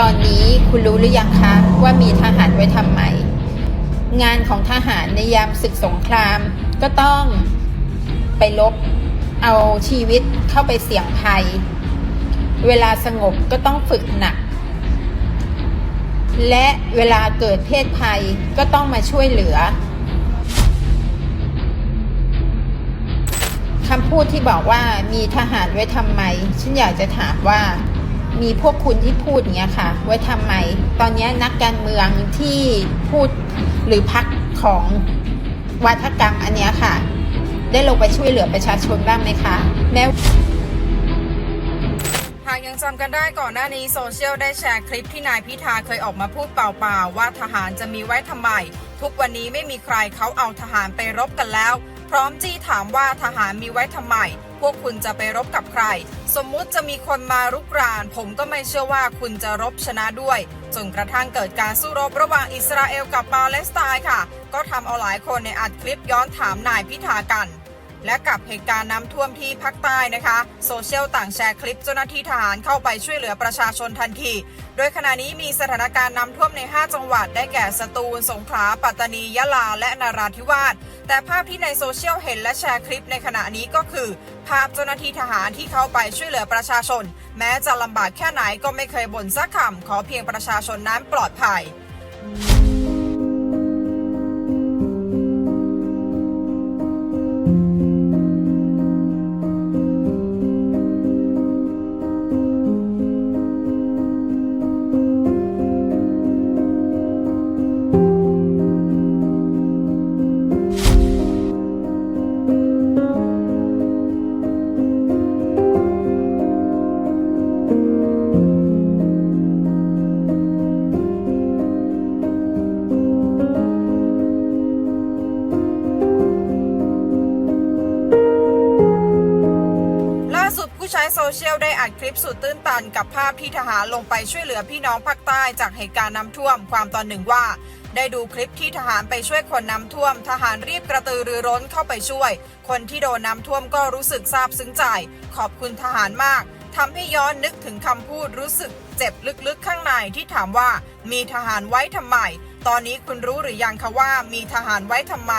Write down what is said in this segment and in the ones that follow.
ตอนนี้คุณรู้หรือยังคะว่ามีทหารไว้ทำไม งานของทหารในยามศึกสงคราม ก็ต้องไปลบเอาชีวิตเข้าไปเสี่ยงภัย เวลาสงบก็ต้องฝึกหนัก และเวลาเกิดเพศภัยก็ต้องมาช่วยเหลือคำพูดที่บอกว่ามีทหารไว้ทำไม ฉันอยากจะถามว่า มีพวกคุณที่พูดอย่างเงี้ยค่ะ ไว้ทำไม ตอนนี้นักการเมืองที่พูดหรือพักของวัฒกรรมอันเนี้ยค่ะ ได้ลงไปช่วยเหลือประชาชนบ้างไหมคะ แม้หากยังจำกันได้ก่อนหน้านี้โซเชียลได้แชร์คลิปที่นายพิธาเคยออกมาพูดเปล่าๆว่าทหารจะมีไว้ทำไม ทุกวันนี้ไม่มีใครเขาเอาทหารไปรบกันแล้ว พร้อมจี้ถามว่าทหารมีไว้ทำไม วกคุณจะไปรบกับใคร สมมุติจะมีคนมารุกราน ผมก็ไม่เชื่อว่าคุณจะรบชนะด้วย จนกระทั่งเกิดการสู้รบระหว่างอิสราเอลกับปาเลสไตน์ค่ะ ก็ทำเอาหลายคนในอัดคลิปย้อนถามนายพิธากันและกับเหตุการณ์น้ำท่วมที่ภาคใต้นะคะ โซเชียลต่างแชร์คลิปเจ้าหน้าที่ทหารเข้าไปช่วยเหลือประชาชนทันที โดยขณะนี้มีสถานการณ์น้ำท่วมใน 5 จังหวัดได้แก่สตูล สงขลา ปัตตานี ยะลา และนราธิวาส แต่ภาพที่ในโซเชียลเห็นและแชร์คลิปในขณะนี้ก็คือ ภาพเจ้าหน้าที่ทหารที่เข้าไปช่วยเหลือประชาชน แม้จะลำบากแค่ไหนก็ไม่เคยบ่นสักคำขอเพียงประชาชนนั้นปลอดภัย ผู้ใช้โซเชียลได้อัดคลิปสุดตื้นตันกับภาพที่ทหารลงไปช่วยเหลือพี่น้องภาคใต้จากเหตุการณ์น้ำท่วมความตอนหนึ่งว่า ได้ดูคลิปที่ทหารไปช่วยคนน้ำท่วม ทหารรีบกระตือรือร้นเข้าไปช่วย คนที่โดนน้ำท่วมก็รู้สึกซาบซึ้งใจ ขอบคุณทหารมากทำให้ย้อนนึกถึงคำพูดรู้สึกเจ็บลึกๆ ข้างในที่ถามว่า มีทหารไว้ทำไม ตอนนี้คุณรู้หรือยังคะว่ามีทหารไว้ทำไม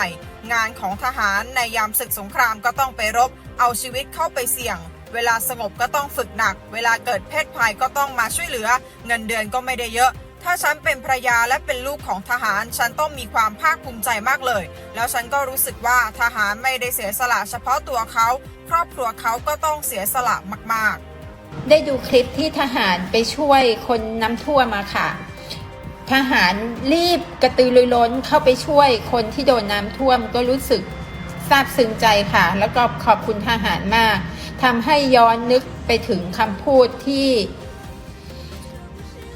งานของทหารในยามศึกสงครามก็ต้องไปรบ เอาชีวิตเข้าไปเสี่ยง เวลาสงบก็ต้องฝึกหนัก เวลาเกิดเพศภัยก็ต้องมาช่วยเหลือ เงินเดือนก็ไม่ได้เยอะ ถ้าฉันเป็นภรรยาและเป็นลูกของทหาร ฉันต้องมีความภาคภูมิใจมากเลย แล้วฉันก็รู้สึกว่าทหารไม่ได้เสียสละเฉพาะตัวเขา ครอบครัวเขาก็ต้องเสียสละมากๆได้ดูคลิปที่ทหารไปช่วยคนน้ำท่วมมาค่ะ ทหารรีบกระตือรือร้นเข้าไปช่วยคนที่โดนน้ำท่วมก็รู้สึกซาบซึ้งใจค่ะ แล้วก็ขอบคุณทหารมาก ทำให้ย้อนนึกไปถึงคำพูดที่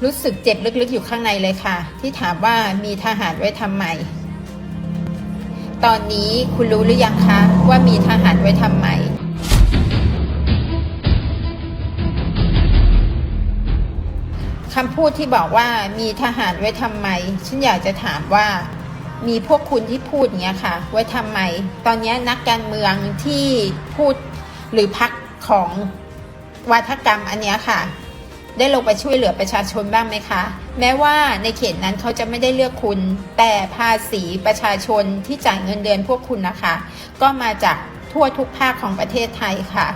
รู้สึกเจ็บลึกๆอยู่ข้างในเลยค่ะ ที่ถามว่ามีทหารไว้ทำไม ตอนนี้คุณรู้หรือยังคะว่ามีทหารไว้ทำไม คำพูดที่บอกว่ามีทหารไว้ทำไม ฉันอยากจะถามว่า มีพวกคุณที่พูดอย่างเงี้ยค่ะ ไว้ทำไม ตอนนี้นักการเมืองที่พูด หรือพักของวัฒกรรมอันนี้ค่ะ ได้ลงไปช่วยเหลือประชาชนบ้างไหมคะ แม้ว่าในเขตนั้นเขาจะไม่ได้เลือกคุณ แต่ภาษีประชาชนที่จ่ายเงินเดือนพวกคุณนะคะ ก็มาจากทั่วทุกภาคของประเทศไทยค่ะ